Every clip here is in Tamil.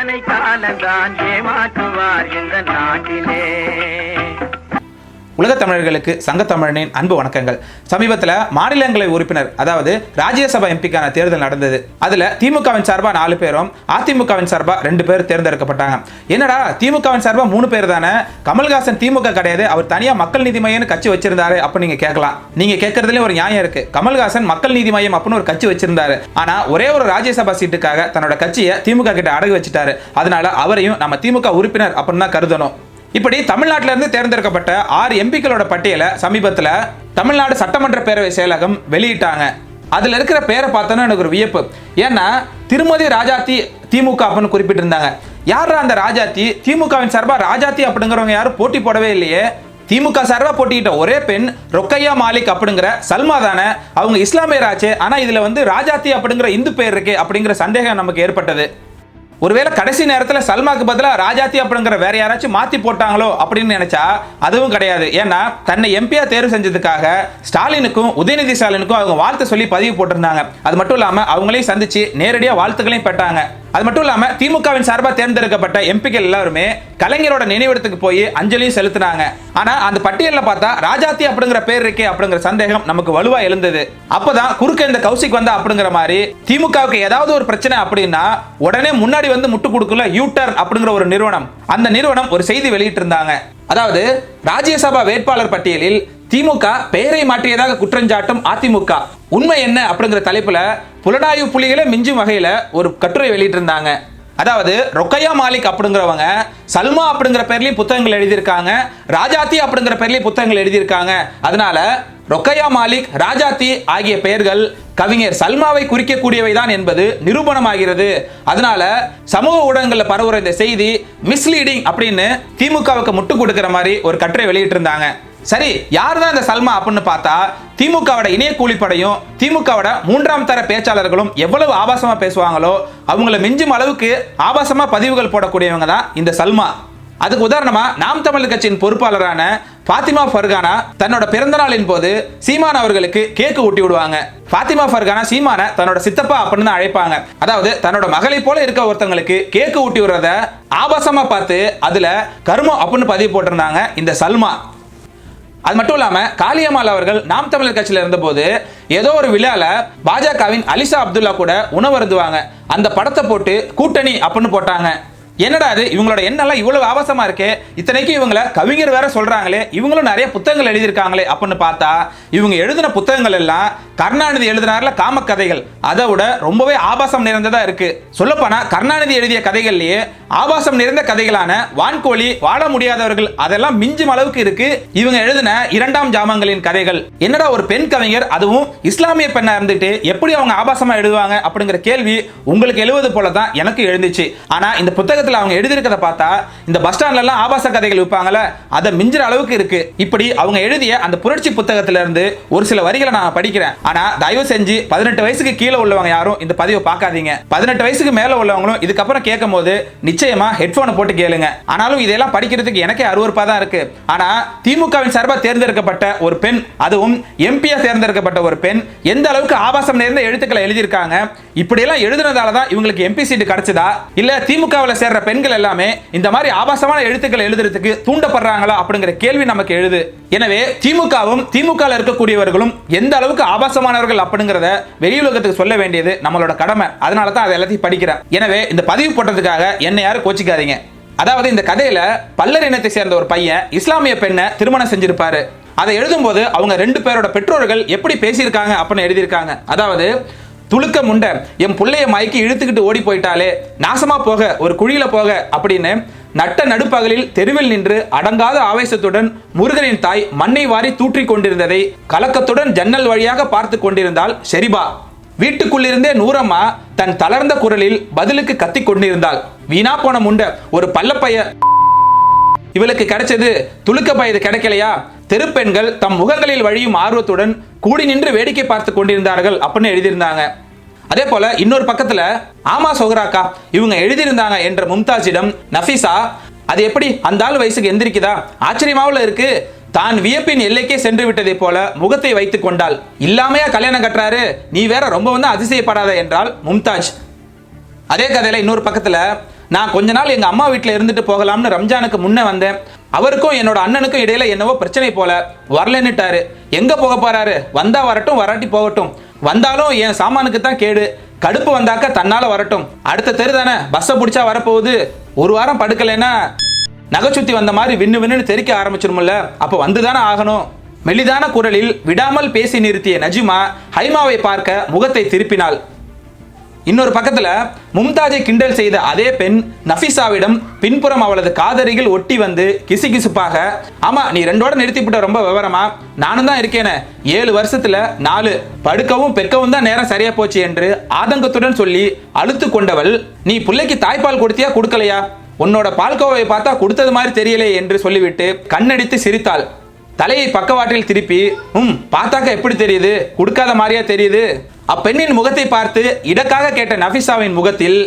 எத்தனை காலந்தான் ஏமாற்றுவார் இந்த நாட்டிலே. உலக தமிழர்களுக்கு சங்க தமிழனின் அன்பு வணக்கங்கள். சமீபத்தில் மாநிலங்களவை உறுப்பினர் அதாவது ராஜ்யசபா எம்பிக்கான தேர்தல் நடந்தது. அதில் திமுகவின் சார்பாக நாலு பேரும் அதிமுகவின் சார்பாக ரெண்டு பேர் தேர்ந்தெடுக்கப்பட்டாங்க. என்னடா திமுகவின் சார்பாக மூணு பேர் தானே? கமல்ஹாசன் திமுக கிடையாது அவர் தனியாக மக்கள் நீதி மையம்னு கட்சி வச்சிருந்தாரு அப்ப நீங்க கேட்கலாம். நீங்க கேட்கறதுலேயே ஒரு நியாயம் இருக்கு. கமல்ஹாசன் மக்கள் நீதி மையம் அப்படின்னு ஒரு கட்சி வச்சிருந்தாரு. ஆனா ஒரே ஒரு ராஜ்யசபா சீட்டுக்காக தன்னோட கட்சியை திமுக கிட்ட அடகு வச்சுட்டாரு. அதனால அவரையும் நம்ம திமுக உறுப்பினர் அப்படின்னு தான் கருதணும். இப்படி தமிழ்நாட்டில இருந்து தேர்ந்தெடுக்கப்பட்ட ஆறு எம்பிக்களோட பட்டியலை சமீபத்தில் தமிழ்நாடு சட்டமன்ற பேரவை செயலகம் வெளியிட்டாங்க. அதுல இருக்கிற பேரை பார்த்தோன்னா எனக்கு ஒரு வியப்பு. ஏன்னா திருமதி ராஜாத்தி திமுக அப்படின்னு குறிப்பிட்டிருந்தாங்க. யாரா அந்த ராஜாத்தி? திமுகவின் சார்பா ராஜாத்தி அப்படிங்கிறவங்க யாரும் போட்டி போடவே இல்லையே. திமுக சார்பா போட்டிக்கிட்ட ஒரே பெண் ரொக்கையா மாலிக் அப்படிங்கிற சல்மா தானே. அவங்க இஸ்லாமியராச்சு. ஆனா இதுல வந்து ராஜாத்தி அப்படிங்கிற இந்து பேர் இருக்கு அப்படிங்கிற சந்தேகம் நமக்கு ஏற்பட்டது. ஒருவேளை கடைசி நேரத்தில் சல்மாக்கு பதிலாக ராஜாத்தி அப்படிங்கிற வேற யாராச்சும் மாற்றி போட்டாங்களோ அப்படின்னு நினைச்சா அதுவும் கிடையாது. ஏன்னா தன்னை எம்பியா தேர்வு செஞ்சதுக்காக ஸ்டாலினுக்கும் உதயநிதி ஸ்டாலினுக்கும் அவங்க வாழ்த்து சொல்லி பதிவு போட்டிருந்தாங்க. அது மட்டும் இல்லாமல் அவங்களையும் சந்திச்சு நேரடியாக வாழ்த்துக்களையும் பெற்றாங்க. அது மட்டும் இல்லாம திமுகவின் சார்பாக தேர்ந்தெடுக்கப்பட்ட எம்பிக்கள் எல்லாருமே கலைஞரோட நினைவிடத்துக்கு போய் அஞ்சலியும் செலுத்தினாங்க. ஆனா அந்த பட்டியலில் பார்த்தா ராஜாத்தி அப்படிங்கிற பேர் இருக்கே அப்படிங்கிற சந்தேகம் நமக்கு வலுவா எழுந்தது. அப்பதான் குறுக்க இந்த கௌசிக் வந்தா அப்படிங்கிற மாதிரி திமுகவுக்கு ஏதாவது ஒரு பிரச்சனை அப்படின்னா உடனே முன்னாடி வந்து முட்டு கொடுக்கல யூட்டர் அப்படிங்கிற ஒரு நிறுவனம். அந்த நிறுவனம் ஒரு செய்தி வெளியிட்டு இருந்தாங்க அதாவது ராஜ்யசபா வேட்பாளர் பட்டியலில் திமுக பெயரை மாற்றியதாக குற்றஞ்சாட்டும் அதிமுக. உண்மை என்ன அப்படிங்கிற தலைப்புல புலனாய்வு புலிகளை மிஞ்சும் வகையில ஒரு கட்டுரை வெளியிட்டிருந்தாங்க. அதாவது ரொக்கையா மாலிக் அப்படிங்கிறவங்க சல்மா அப்படிங்கிற பேர்லயும் புத்தகங்கள் எழுதியிருக்காங்க ராஜாத்தி அப்படிங்கிற பேர்லயும் புத்தகங்கள் எழுதியிருக்காங்க. அதனால ரொக்கையா மாலிக் ராஜாத்தி ஆகிய பெயர்கள் கவிஞர் சல்மாவை குறிக்கக்கூடியவை தான் என்பது நிரூபணமாகிறது. அதனால சமூக ஊடகங்களில் பரவுற இந்த செய்தி மிஸ்லீடிங் அப்படின்னு திமுகவுக்கு முட்டு கொடுக்கிற மாதிரி ஒரு கட்டுரை வெளியிட்டிருந்தாங்க. சரி யார் தான் இந்த சல்மா அப்படின்னு பார்த்தா திமுகவோட இணைய கூலிப்படையும் திமுகவோட மூன்றாம் தர பேச்சாளர்களும் எவ்வளவு ஆபாசமா பேசுவாங்களோ அவங்கள மிஞ்சும் அளவுக்கு ஆபாசமா பதிவுகள் போடக்கூடியவங்க தான் இந்த சல்மா. அதுக்கு உதாரணமா நாம் தமிழ் கட்சியின் பொறுப்பாளரான பாத்திமா ஃபர்கானா தன்னோட பிறந்த நாளின் போது சீமான் அவர்களுக்கு கேக்கு ஊட்டி விடுவாங்க. பாத்திமா ஃபர்கானா சீமான தன்னோட சித்தப்பா அப்படின்னு தான் அழைப்பாங்க. அதாவது தன்னோட மகளை போல இருக்க ஒருத்தவங்களுக்கு கேக்கு ஊட்டி விடுறத ஆபாசமா பார்த்து அதுல கருமம் அப்படின்னு பதிவு போட்டிருந்தாங்க இந்த சல்மா. அது மட்டும் இல்லாம காளியம்மாள் அவர்கள் நாம் தமிழர் கட்சியில இருந்தபோது ஏதோ ஒரு விழால பாஜகவின் அலிசா அப்துல்லா கூட உணவருந்துவாங்க அந்த படத்தை போட்டு கூட்டணி அப்படின்னு போட்டாங்க. என்னடா அது இவங்களோட எண்ணெல்லாம் இவ்வளவு ஆபாசமா இருக்கே. இத்தனைக்கும் இவங்கள கவிஞர் வேற சொல்றாங்களே. இவங்களும் நிறைய புத்தகங்கள் எழுதியிருக்காங்களே அப்படின்னு பார்த்தா இவங்க எழுதின புத்தகங்கள் எல்லாம் கருணாநிதி எழுதினார்ல காம கதைகள் அதை விட ரொம்பவே ஆபாசம் நிறைந்ததா இருக்கு. சொல்லப்போனா கருணாநிதி எழுதிய கதைகள்லயே ஆபாசம் நிறைந்த கதைகளான வான்கோழி வாழ முடியாதவர்கள் அதெல்லாம் மிஞ்சும் அளவுக்கு இருக்கு. இவங்க எழுதின இரண்டாம் ஜாமங்களின் கதைகள். என்னடா ஒரு பெண் கவிஞர் அதுவும் இஸ்லாமிய பெண்ணா இருந்துட்டு எப்படி அவங்க ஆபாசமா எழுதுவாங்க அப்படிங்கிற கேள்வி உங்களுக்கு எழுவது போல தான் எனக்கு எழுந்துச்சு. ஆனா இந்த புத்தகத்தை புத்தகத்தில் அவங்க எழுதியிருக்கிறத பார்த்தா இந்த பஸ் ஸ்டாண்ட்ல எல்லாம் ஆபாச கதைகள் விற்பாங்கல்ல அதை மிஞ்சுற அளவுக்கு இருக்கு. இப்படி அவங்க எழுதிய அந்த புரட்சி புத்தகத்திலிருந்து ஒரு சில வரிகளை நான் படிக்கிறேன். ஆனா தயவு செஞ்சு பதினெட்டு வயசுக்கு கீழே உள்ளவங்க யாரும் இந்த பதிவை பார்க்காதீங்க. பதினெட்டு வயசுக்கு மேல உள்ளவங்களும் இதுக்கப்புறம் கேட்கும் போது நிச்சயமா ஹெட்போனை போட்டு கேளுங்க. ஆனாலும் இதெல்லாம் படிக்கிறதுக்கு எனக்கே அருவருப்பா தான் இருக்கு. ஆனா திமுகவின் சார்பாக தேர்ந்தெடுக்கப்பட்ட ஒரு பெண் அதுவும் எம்பியா தேர்ந்தெடுக்கப்பட்ட ஒரு பெண் எந்த அளவுக்கு ஆபாசம் நேர்ந்த எழுத்துக்களை எழுதியிருக்காங்க இப்படியெல்லாம் எழுதுனதால தான் இவங்களுக்கு எம்பி சீட்டு கிடைச்சதா? இல்ல திமுகவில் சேர்ற பெண்கள் எல்லாமே இந்த மாதிரி ஆபாசமான எழுத்துக்களை எழுதுறதுக்கு தூண்டப்படுறாங்களா அப்படிங்கிற கேள்வி நமக்கு எழுது. எனவே திமுகவும் திமுக இருக்கக்கூடியவர்களும் எந்த அளவுக்கு ஆபாசமானவர்கள் அப்படிங்கிறத வெளியுலகத்துக்கு சொல்ல வேண்டியது நம்மளோட கடமை. அதனால தான் அதை எல்லாத்தையும் படிக்கிறேன். எனவே இந்த பதிவு போட்டதுக்காக என்ன யாரும் கோச்சிக்காதீங்க. அதாவது இந்த கதையில பல்லர் இனத்தை சேர்ந்த ஒரு பையன் இஸ்லாமிய பெண்ணை திருமணம் செஞ்சிருப்பாரு. அதை எழுதும்போது அவங்க ரெண்டு பேரோட பெற்றோர்கள் எப்படி பேசியிருக்காங்க அப்படின்னு எழுதியிருக்காங்க. அதாவது துளுக்க முண்டை என் புள்ளைய மயக்கி இழுத்துக்கிட்டு ஓடி போயிட்டாலே நாசமா போக ஒரு குழியில போக அப்படின்னு நட்ட நடுப்பகலில் தெருவில் நின்று அடங்காத ஆவேசத்துடன் முருகனின் தாய் மண்ணை வாரி தூற்றிக் கொண்டிருந்ததை கலக்கத்துடன் ஜன்னல் வழியாக பார்த்து கொண்டிருந்தாள் ஷெரிபா வீட்டுக்குள்ளிருந்தே நூறம்மா தன் தளர்ந்த குரலில் பதிலுக்கு கத்திக் கொண்டிருந்தாள். வீணா போன முண்டை ஒரு பல்லப்பைய. இவளுக்கு கிடைச்சது துளுக்க பயது கிடைக்கலையா? தெருப்பெண்கள் தம் முகங்களில் வழியும் ஆர்வத்துடன் கூடி நின்று வேடிக்கை பார்த்து கொண்டிருந்தார்கள் அப்படின்னு எழுதியிருந்தாங்க. அதே போல இன்னொரு பக்கத்துல ஆமா சோகராக்கா இவங்க எழுதியிருந்தாங்க என்ற மும்தாஜிடம் நஃபிசா அது எப்படி அந்த ஆள் வயசுக்கு எந்திரிக்குதா? ஆச்சரியமாவில் இருக்கு. தான் வியப்பின் எல்லைக்கே சென்று விட்டதை போல முகத்தை வைத்துக் கொண்டாள். இல்லாமையா கல்யாணம் கட்டுறாரு. நீ வேற ரொம்ப வந்து அதிசயப்படாத என்றால் மும்தாஜ். அதே கதையில இன்னொரு பக்கத்துல நான் கொஞ்ச நாள் எங்க அம்மா வீட்டில் இருந்துட்டு போகலாம்னு ரம்ஜானுக்கு முன்னே வந்தேன். அவருக்கும் என்னோட அண்ணனுக்கும் இடையில என்னவோ பிரச்சனை போல. வரலன்னுட்டாரு. எங்க போக போறாரு? வந்தா வரட்டும் வராட்டி போகட்டும். வந்தாலும் என் சாமானுக்கு தான் கேடு. கடுப்பு வந்தாக்க தன்னால வரட்டும். அடுத்த தெரு தானே? பஸ்ஸை பிடிச்சா வரப்போகுது. ஒரு வாரம் படுக்கலைன்னா நகைச்சுத்தி வந்த மாதிரி விண்ணு விண்ணுன்னு தெறிக்க ஆரம்பிச்சிருமில்ல. அப்போ வந்துதானே ஆகணும். மெலிதான குரலில் விடாமல் பேசி நிறுத்திய நஜிமா ஹைமாவை பார்க்க முகத்தை திருப்பினாள். இன்னொரு பக்கத்துல மும்தாஜை கிண்டல் செய்த அதே பெண் நஃபிசாவிடம் பின்புறம் அவளது காதரியில் ஒட்டி வந்து கிசுகிசுப்பாக ஆமா நீ ரெண்டோட நிறுத்திவிட்ட ரொம்ப விவரமா? நானும் தான் இருக்கேனே. ஏழு வருஷத்துல நாலு. படுக்கவும் பெக்கவும் தான் நேரம் சரியா போச்சு என்று ஆதங்கத்துடன் சொல்லி அழுத்து கொண்டவள் நீ பிள்ளைக்கு தாய்ப்பால் கொடுத்தியா கொடுக்கலையா? உன்னோட பால்கோவை பார்த்தா கொடுத்தது மாதிரி தெரியலே என்று சொல்லிவிட்டு கண்ணடித்து சிரித்தாள். தலையை பக்கவாட்டில் திருப்பி ம் பார்த்தாக்க எப்படி தெரியுது? கொடுக்காத மாதிரியா தெரியுது? அப்பெண்ணின் முகத்தை பார்த்து இடக்காக கேட்ட நஃபிசாவின் முகத்தில்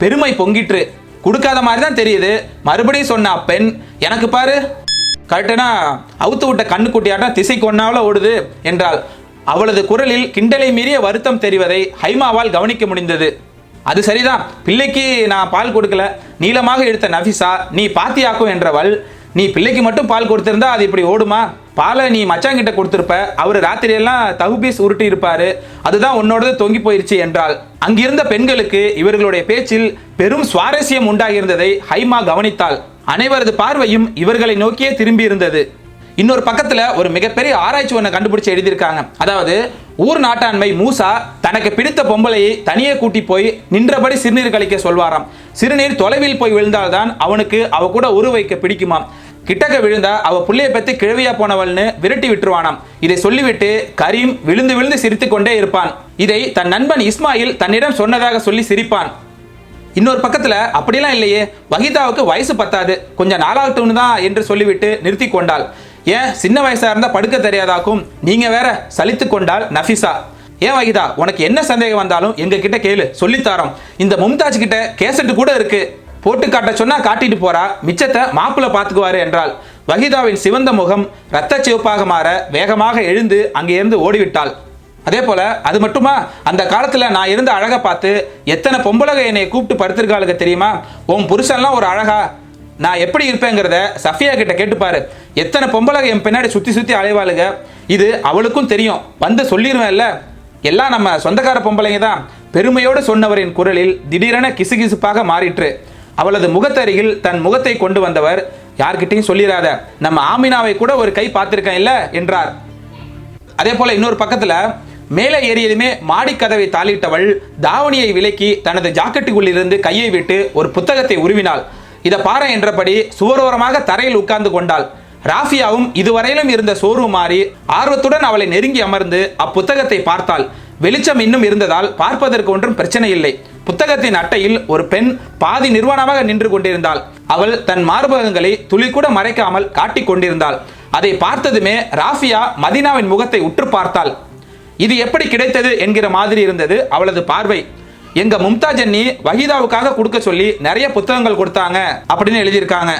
பெருமை பொங்கிற்று. கொடுக்காத மாதிரி தான் தெரியுது. மறுபடியும் சொன்ன அப்பெண் எனக்கு பாரு கரெக்டனா அவுத்து விட்ட கண்ணுக்குட்டியாட்டம் திசை கொன்னாவில் ஓடுது என்றாள். அவளது குரலில் கிண்டலை மீறிய வருத்தம் தெரிவதை ஹைமாவால் கவனிக்க முடிந்தது. அது சரிதான். பிள்ளைக்கு நான் பால் கொடுக்கல. நீளமாக எடுத்த நஃபிசா நீ பாத்தியாக்கும் என்றவள் நீ பிள்ளைக்கு மட்டும் பால் கொடுத்திருந்தா அது இப்படி ஓடுமா? பாலை நீ மச்சாங்கிட்ட கொடுத்துருப்ப. அவர் ராத்திரியெல்லாம் தகுபீஸ் உருட்டி இருப்பாரு. அதுதான் உன்னோடது தொங்கி போயிருச்சு என்றால் அங்கிருந்த பெண்களுக்கு இவர்களுடைய பேச்சில் பெரும் சுவாரஸ்யம் உண்டாகியிருந்ததை ஹைமா கவனித்தாள். அனைவரது பார்வையும் இவர்களை நோக்கியே திரும்பி இருந்தது. இன்னொரு பக்கத்துல ஒரு மிகப்பெரிய ஆராய்ச்சி ஒன்றை கண்டுபிடிச்சு எழுதியிருக்காங்க. அதாவது ஊர் நாட்டாண்மை மூசா தனக்கு பிடித்த பொம்பளையை தனியே கூட்டி போய் நின்றபடி சிறுநீர் கழிக்க சொல்வாராம். சிறுநீர் தொலைவில் போய் விழுந்தால்தான் அவனுக்கு அவ கூட உருவைக்க பிடிக்குமாம். கிட்டக்க விழுந்தா அவ புள்ளைய பத்தி கிழவியா போனவள்னு விரட்டி விட்டுருவானாம். இதை சொல்லிவிட்டு கரீம் விழுந்து விழுந்து சிரித்து கொண்டே இருப்பான். இதை தன் நண்பன் இஸ்மாயில் தன்னிடம் சொன்னதாக சொல்லி சிரிப்பான். இன்னொரு பக்கத்துல அப்படிலாம் இல்லையே வகிதாவுக்கு வயசு பத்தாது. கொஞ்சம் நாளாகட்டும்னு தான் என்று சொல்லிவிட்டு நிறுத்தி கொண்டாள். ஏன் சின்ன வயசா இருந்தா படுக்க தெரியாதாக்கும். நீங்க வேற சலித்து கொண்டாள் நஃபிசா. ஏன் வகிதா உனக்கு என்ன சந்தேகம் வந்தாலும் எங்க கிட்ட கேளு சொல்லித்தாரோம் இந்த மும்தாஜ் கிட்ட கேசட்டு கூட இருக்கு. போட்டு காட்ட சொன்னா காட்டிட்டு போறா. மிச்சத்தை மாப்பிள்ள பாத்துக்குவாரு என்றாள். வஹிதாவின் சிவந்த முகம் இரத்த சிவப்பாக மாற வேகமாக எழுந்து அங்கே இருந்து ஓடிவிட்டாள். அதே போல அது மட்டுமா? அந்த காலத்துல நான் இருந்த அழகை பார்த்து எத்தனை பொம்பளக என்னை கூப்பிட்டு படுத்திருக்காளுக்கு தெரியுமா? உன் புருஷன்லாம் ஒரு அழகா. நான் எப்படி இருப்பேங்கிறத சஃபியா கிட்ட கேட்டுப்பாரு. எத்தனை பொம்பளக என் பின்னாடி சுத்தி சுத்தி அலைவாளுங்க. இது அவளுக்கும் தெரியும். வந்து சொல்லிடுவேன்ல எல்லாம் நம்ம சொந்தக்கார பொம்பளைங்க தான். பெருமையோடு சொன்னவரின் குரலில் திடீரென கிசுகிசுப்பாக மாறிற்று. அவளது முகத்தருகில் தன் முகத்தை கொண்டு வந்தவர் யார்கிட்டையும் சொல்லிடாத நம்ம ஆமினாவை கூட ஒரு கை பார்த்திருக்கேன் இல்ல? என்றார். அதே போல இன்னொரு பக்கத்துல மேலே ஏறியதுமே மாடி கதவை தாளிட்டவள் தாவணியை விலக்கி தனது ஜாக்கெட்டுக்குள்ளிருந்து கையை விட்டு ஒரு புத்தகத்தை உருவினாள். இதை பாரு என்றபடி சுவரோரமாக தரையில் உட்கார்ந்து கொண்டாள். ராஃபியாவும் இதுவரையிலும் இருந்த சோர்வு மாறி ஆர்வத்துடன் அவளை நெருங்கி அமர்ந்து அப்புத்தகத்தை பார்த்தாள். வெளிச்சம் இன்னும் இருந்ததால் பார்ப்பதற்கு ஒன்றும் பிரச்சனை இல்லை. புத்தகத்தின் அட்டையில் ஒரு பெண் பாதி நிர்வாணமாக நின்று கொண்டிருந்தாள். அவள் தன் மார்பகங்களை துளி கூட மறைக்காமல் காட்டிக் கொண்டிருந்தாள். அதை பார்த்ததுமே ராஃபியா மதீனாவின் முகத்தை உற்று பார்த்தாள். இது எப்படி கிடைத்தது என்கிற மாதிரி இருந்தது அவளது பார்வை. எங்க மும்தாஜ் அண்ணி வஹிதாவுக்காக கொடுக்க சொல்லி நிறைய புத்தகங்கள் கொடுத்தாங்க அப்படின்னு எழுதியிருக்காங்க.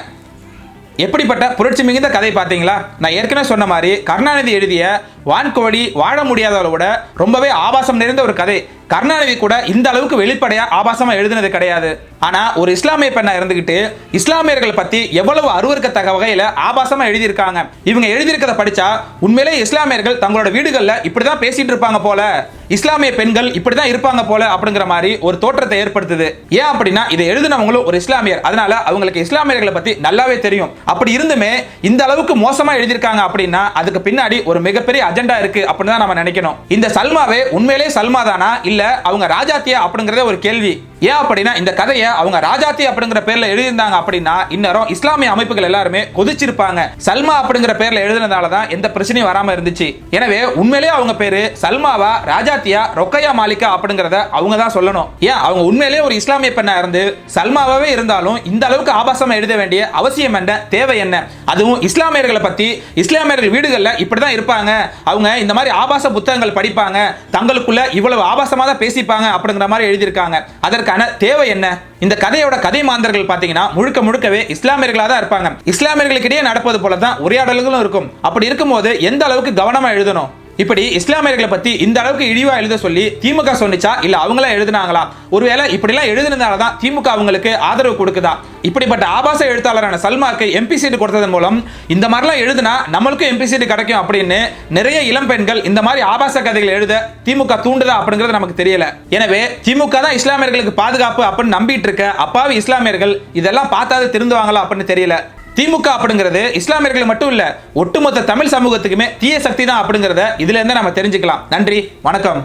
எப்படிப்பட்ட புரட்சி மிகுந்த கதை பார்த்தீங்களா? நான் ஏற்கனவே சொன்ன மாதிரி கருணாநிதி எழுதிய வான்கோழி வாழ முடியாதவளோட ரொம்பவே ஆபாசம் நிறைந்த ஒரு கதை. கருணாநிதி கூட இந்த அளவுக்கு வெளிப்படையா ஆபாசமா எழுதினது கிடையாது. ஆனா ஒரு இஸ்லாமிய பெண்ணா இருந்துகிட்டு இஸ்லாமியர்கள் பத்தி எவ்வளவு அருவருக்கத்தக்க வகையில ஆபாசமா எழுதியிருக்காங்க. இவங்க எழுதியிருக்கிறத படிச்சா உண்மையிலே இஸ்லாமியர்கள் தங்களோட வீடுகள்ல இப்படிதான் பேசிட்டு இருப்பாங்க போல இஸ்லாமிய பெண்கள் இப்படிதான் இருப்பாங்க போல அப்படிங்கிற மாதிரி ஒரு தோற்றத்தை ஏற்படுத்துது. ஏன் அப்படின்னா இதை எழுதினவங்களும் ஒரு இஸ்லாமியர். அதனால அவங்களுக்கு இஸ்லாமியர்களை பத்தி நல்லாவே தெரியும். அப்படி இருந்துமே இந்த அளவுக்கு மோசமா எழுதியிருக்காங்க அப்படின்னா அதுக்கு பின்னாடி ஒரு மிகப்பெரிய அஜெண்டா இருக்கு அப்படின்னு தான் நம்ம நினைக்கணும். இந்த சல்மாவே உண்மையிலே சல்மா தானா? இல்ல அவங்க ராஜாத்தியா அப்படிங்கிறத ஒரு கேள்வி. ஏன் அப்படின்னா இந்த கதையை அவங்க ராஜாத்தி அப்படிங்கிற பேர்ல எழுதியிருந்தாங்க அப்படின்னா இன்னும் இஸ்லாமிய அமைப்புகள் எல்லாருமே கொதிச்சிருப்பாங்க. சல்மா அப்படிங்கிற பேர்ல எழுதினதால தான் எந்த பிரச்சனையும் வராம இருந்துச்சு. எனவே உண்மையிலேயே அவங்க பேரு சல்மாவா ராஜாத்தியா ரொக்கையா மாலிகா அப்படிங்கறத அவங்க தான் சொல்லணும். ஏன்? அவங்க உண்மையிலேயே ஒரு இஸ்லாமிய பெண்ணா இருந்து சல்மாவே இருந்தாலும் இந்த அளவுக்கு ஆபாசமா எழுத வேண்டிய அவசியம் என்ன? தேவை என்ன? அதுவும் இஸ்லாமியர்களை பத்தி இஸ்லாமியர்கள் வீடுகள்ல இப்படிதான் இருப்பாங்க. அவங்க இந்த மாதிரி ஆபாச புத்தகங்கள் படிப்பாங்க. தங்களுக்குள்ள இவ்வளவு ஆபாசமா தான் பேசிப்பாங்க அப்படிங்கிற மாதிரி எழுதியிருக்காங்க. அதற்கான தேவை என்ன? இந்த கதையோட கதை மாந்தர்கள் பாத்தீங்கன்னா முழுக்க முழுக்கவே இஸ்லாமியர்களாக தான் இருப்பாங்க. இஸ்லாமியர்களுக்கிடையே நடப்பது போல தான் உரையாடல்களும் இருக்கும். அப்படி இருக்கும்போது எந்த அளவுக்கு கவனமா எழுதணும்? இப்படி இஸ்லாமியர்களை பத்தி இந்த அளவுக்கு இழிவா எழுத சொல்லி திமுக சொன்னிச்சா இல்ல அவங்களா எழுதினாங்களா? ஒருவேளை இப்படிலாம் எழுதுனதால தான் திமுக அவங்களுக்கு ஆதரவு கொடுக்குதா? இப்படிப்பட்ட ஆபாச எழுத்தாளரான சல்மாக்கு எம்பி சீட்டு கொடுத்ததன் மூலம் இந்த மாதிரிலாம் எழுதுனா நம்மளுக்கும் எம்பி சீட்டு கிடைக்கும் அப்படின்னு நிறைய இளம் பெண்கள் இந்த மாதிரி ஆபாச கதைகள் எழுத திமுக தூண்டுதா அப்படிங்கிறது நமக்கு தெரியல. எனவே திமுக தான் இஸ்லாமியர்களுக்கு பாதுகாப்பு அப்படின்னு நம்பிட்டு இருக்க அப்பாவி இஸ்லாமியர்கள் இதெல்லாம் பார்த்தாது திருந்துவாங்களா அப்படின்னு தெரியல. திமுக அப்படிங்கிறது இஸ்லாமியர்கள் மட்டும் இல்ல ஒட்டுமொத்த தமிழ் சமூகத்துக்குமே தீய சக்தி தான் அப்படிங்கிறத இதுல இருந்து நம்ம தெரிஞ்சுக்கலாம். நன்றி வணக்கம்.